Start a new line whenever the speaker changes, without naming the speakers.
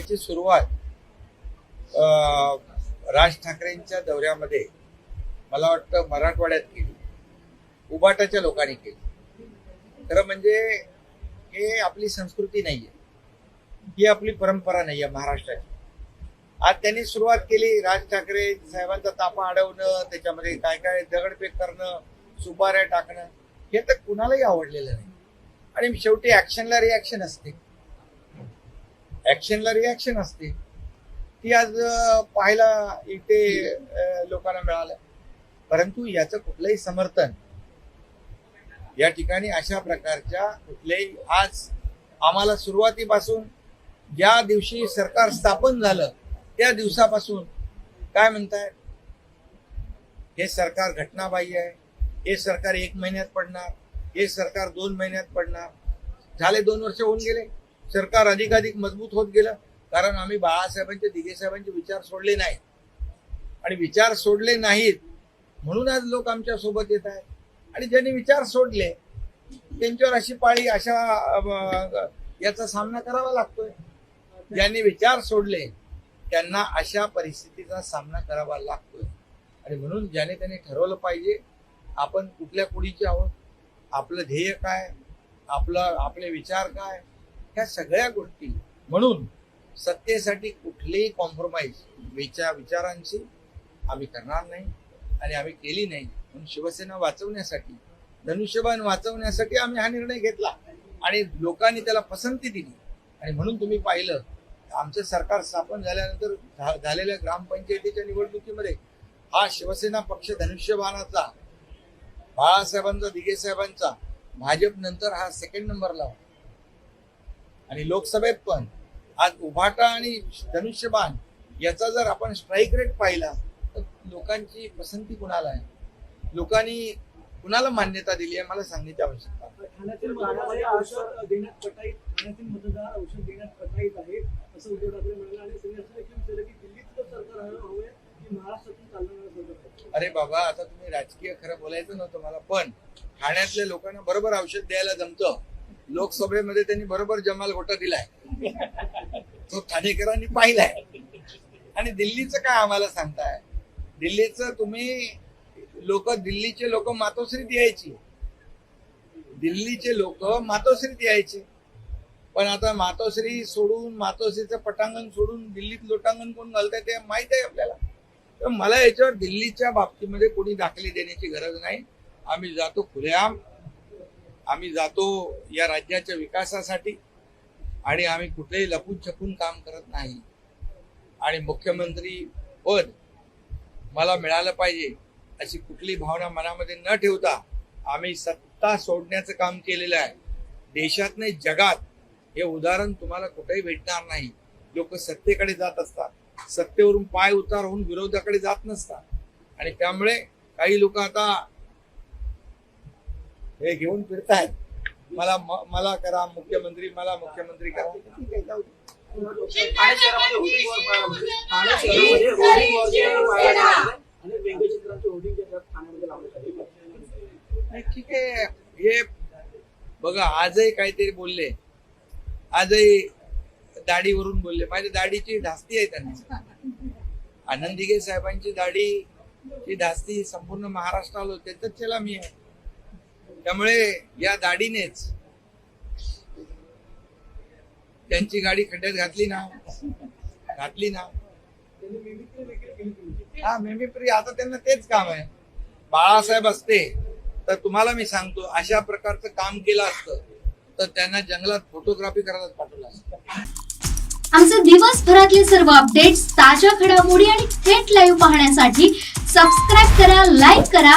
याची सुरुवात राज ठाकरेंच्या दौऱ्यामध्ये मला वाटतं मराठवाड्यात केली. उबाटाच्या लोकांनी केली. खरं म्हणजे हे आपली संस्कृती नाही आहे ही आपली परंपरा नाहीये महाराष्ट्राची. आज त्यांनी सुरुवात केली राज ठाकरे साहेबांचा तापा अडवणं त्याच्यामध्ये काय काय दगडफेक करणं सुपाऱ्या टाकणं हे तर कुणालाही आवडलेलं नाही. आणि शेवटी ऍक्शनला रिॲक्शन असते. ऍक्शनला रिॲक्शन असते. ती आज पाहायला इथे लोकांना मिळालं परंतु याचं कुठलंही समर्थन या ठिकाणी अशा प्रकारच्या कुठल्याही आज आम्हाला सुरुवातीपासून ज्या दिवशी सरकार स्थापन झालं त्या दिवसापासून काय म्हणतायत हे सरकार घटनाबाह्य आहे. हे सरकार एक महिन्यात पडणार. हे सरकार दोन महिन्यात पडणार. झाले दोन वर्ष होऊन गेले. सरकार अधिकाधिक मजबूत होत गेलं. कारण आम्ही बाळासाहेबांचे दिघेसाहेबांचे विचार सोडले नाहीत. आणि विचार सोडले नाहीत म्हणून आज लोक आमच्यासोबत येत आहेत. आणि ज्यांनी विचार सोडले त्यांच्यावर अशी पाळी अशा याचा सामना करावा लागतोय. ज्यांनी विचार सोडले त्यांना अशा परिस्थितीचा सामना करावा लागतोय. आणि म्हणून ज्याने त्याने ठरवलं पाहिजे आपण कुठल्या कुडीचे आहोत? आपलं ध्येय काय? आपलं आपले विचार काय? ह्या सगळ्या गोष्टी म्हणून सत्तेसाठी कुठलेही कॉम्प्रोमाइज विचार विचारांची आम्ही करणार नाही आणि आम्ही केली नाही. म्हणून शिवसेना वाचवण्यासाठी धनुष्यबाण वाचवण्यासाठी आम्ही हा निर्णय घेतला आणि लोकांनी त्याला पसंती दिली. आणि म्हणून तुम्ही पाहिलं आमचं सरकार स्थापन झाल्यानंतर झालेल्या ग्रामपंचायतीच्या निवडणुकीमध्ये हा शिवसेना पक्ष धनुष्यबाणाचा बाळासाहेबांचा दिघे साहेबांचा भाजप नंतर हा सेकंड नंबरला होता. आणि लोकसभेत पण आज उभाटा आणि धनुष्यबाण याचा जर आपण स्ट्राईक रेट पाहिला तर लोकांची पसंती कुणाला आहे? लोकांनी कुणाला मान्यता दिली आहे? मला सांगण्याची आवश्यकता अरे बाबा आता तुम्ही राजकीय खरं बोलायचं नव्हतं मला पण ठाण्यातल्या लोकांना बरोबर औषध द्यायला जमतं. लोकसभेमध्ये त्यांनी बरोबर जमाल घोटा दिलाय. तो ठाणेकरांनी पाहिलाय. आणि दिल्लीचं काय आम्हाला सांगताय? दिल्लीचं तुम्ही लोक दिल्लीचे लोक मातोश्रीत यायची. दिल्लीचे लोक मातोश्रीत यायचे. पण आता मातोश्री सोडून मातोश्रीचं पटांगण सोडून दिल्लीत लोटांगण कोण घालतंय ते माहीत आहे आपल्याला. तर मला याच्यावर दिल्लीच्या बाबतीमध्ये कोणी दाखले देण्याची गरज नाही. आम्ही जातो खुलेआम. आम्ही जातो या राज्याच्या विकासासाठी आणि आम्ही कुठलेही लपून छपून काम करत नाही. आणि मुख्यमंत्री पद मला मिळालं पाहिजे अशी कुठली भावना मनामध्ये न ठेवता आम्ही सत्ता सोडण्याचं काम केलेलं आहे. देशात नाही जगात हे उदाहरण तुम्हाला कुठेही भेटणार नाही. लोक सत्तेकडे जात असतात. सत्तेवरून पाय उतार होऊन विरोधाकडे जात नसतात. आणि त्यामुळे काही लोक आता हे घेऊन फिरतायत. मला म- मला करा मुख्यमंत्री मला मुख्यमंत्री करा. ठीक आहे, जाऊ ठीक हे बघा आजही काहीतरी बोलले. आजही दाढीवरून बोलले. माझ्या दाढीची धास्ती आहे त्यांना. आनंद दिघे साहेबांची दाढी ची धास्ती संपूर्ण महाराष्ट्राला होते. तर त्याला मी आहे त्यामुळे या दाढीनेच त्यांची गाडी खड्ड्यात घातली ना. घातली ना.
हा मिमिक्री
हा मेमिप्री आता त्यांना तेच काम आहे. बाळासाहेब असते तर तुम्हाला मी सांगतो अशा प्रकारचं काम केलं असतं तर त्यांना जंगलात फोटोग्राफी करायला पाठवलं असतं.
आमचे दिवसभरातले सर्व अपडेट्स ताज्या घडामोडी आणि थेट लाईव्ह पाहण्यासाठी सबस्क्राईब करा लाईक करा